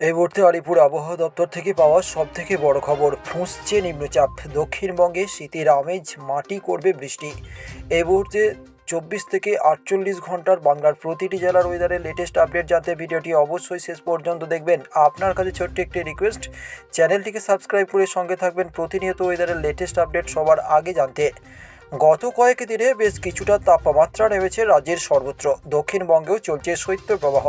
এই মুহূর্তে আলিপুর আবহাওয়া দপ্তর থেকে পাওয়া সব থেকে বড় খবর, ফুঁসছে নিম্নচাপ। দক্ষিণবঙ্গে শীতের আমেজ, মাটি করবে বৃষ্টি। এই মুহূর্তে চব্বিশ থেকে আটচল্লিশ ঘণ্টার বাংলার প্রতিটি জেলার ওয়েদারের লেটেস্ট আপডেট জানতে ভিডিওটি অবশ্যই শেষ পর্যন্ত দেখবেন। আপনার কাছে ছোট্ট একটি রিকোয়েস্ট চ্যানেলটিকে সাবস্ক্রাইব করে সঙ্গে থাকবেন প্রতিনিয়ত ওয়েদারের লেটেস্ট আপডেট সবার আগে জানতে। গত কয়েক দিনে বেশ কিছুটা তাপমাত্রা নেমেছে রাজ্যের সর্বত্র। দক্ষিণবঙ্গেও চলছে শৈত্যপ্রবাহ।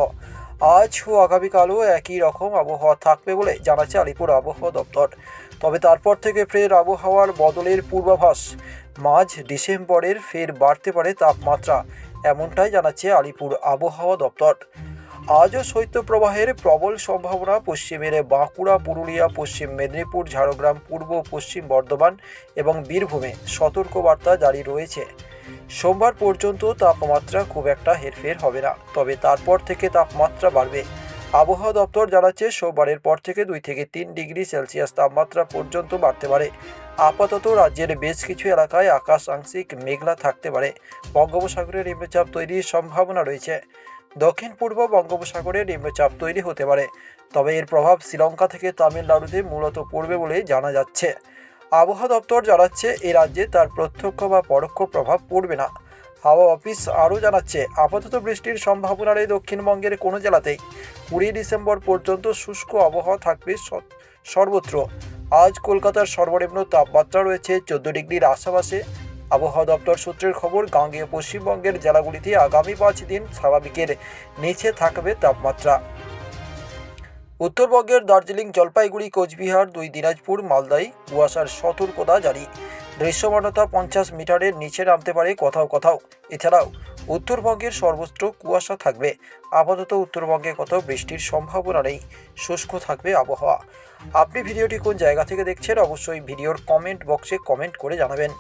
আজ ও আগামীকালও একই রকম আবহাওয়া থাকবে বলে জানাচ্ছে আলিপুর আবহাওয়া দপ্তর। তবে তারপর থেকে ফের আবহাওয়ার বদলের পূর্বাভাস। মাঝ ডিসেম্বরের ফের বাড়তে পারে তাপমাত্রা, এমনটাই জানাচ্ছে আলিপুর আবহাওয়া দপ্তর। আজও শৈত্যপ্রবাহের প্রবল সম্ভাবনা পশ্চিমের বাঁকুড়া, পুরুলিয়া, পশ্চিম মেদিনীপুর, ঝাড়গ্রাম, পূর্ব পশ্চিম বর্ধমান এবং বীরভূমে সতর্কবার্তা জারি রয়েছে। সোমবার পর্যন্ত তাপমাত্রা খুব একটা হেরফের হবে না, তবে তারপর থেকে তাপমাত্রা বাড়বে। আবহাওয়া দপ্তর জানাচ্ছে, সোমবারের পর থেকে দুই থেকে তিন ডিগ্রি সেলসিয়াস তাপমাত্রা পর্যন্ত বাড়তে পারে। আপাতত রাজ্যের বেশ কিছু এলাকায় আকাশ আংশিক মেঘলা থাকতে পারে। বঙ্গোপসাগরে নিম্নচাপ তৈরির সম্ভাবনা রয়েছে। দক্ষিণ পূর্ব বঙ্গোপসাগরে নিম্নচাপ তৈরি হতে পারে, তবে এর প্রভাব শ্রীলঙ্কা থেকে তামিলনাড়ুতে মূলত পড়বে বলে জানা যাচ্ছে। আবহাওয়া দপ্তর জানাচ্ছে, এ রাজ্যে তার প্রত্যক্ষ বা পরোক্ষ প্রভাব পড়বে না। হাওয়া অফিস আরও জানাচ্ছে, আপাতত বৃষ্টির সম্ভাবনা নেই দক্ষিণবঙ্গের কোনো জেলাতেই কুড়ি ডিসেম্বর পর্যন্ত শুষ্ক আবহাওয়া থাকবে সর্বত্র। আজ কলকাতার সর্বনিম্ন তাপমাত্রা রয়েছে চোদ্দ ডিগ্রির আশেপাশে আবহাওয়া দপ্তর সূত্রের খবর, গাঙ্গেয় পশ্চিমবঙ্গের জেলাগুলিতে আগামী পাঁচ দিন স্বাভাবিকের নিচে থাকবে তাপমাত্রা। উত্তরবঙ্গের দার্জিলিং জলপাইগুড়ি, কোচবিহার, দুই দিনাজপুর মালদায় কুয়াশার সতর্কতা জারি। দৃশ্যমানতা পঞ্চাশ মিটারের নিচে নামতে পারে কোথাও কোথাও। এছাড়াও, উত্তরবঙ্গের সর্বত্র কুয়াশা থাকবে। আপাতত উত্তরবঙ্গে কোথাও বৃষ্টির সম্ভাবনা নেই। শুষ্ক থাকবে আবহাওয়া। আপনি ভিডিওটি কোন জায়গা থেকে দেখছেন, অবশ্যই ভিডিওর কমেন্ট বক্সে কমেন্ট করে জানাবেন।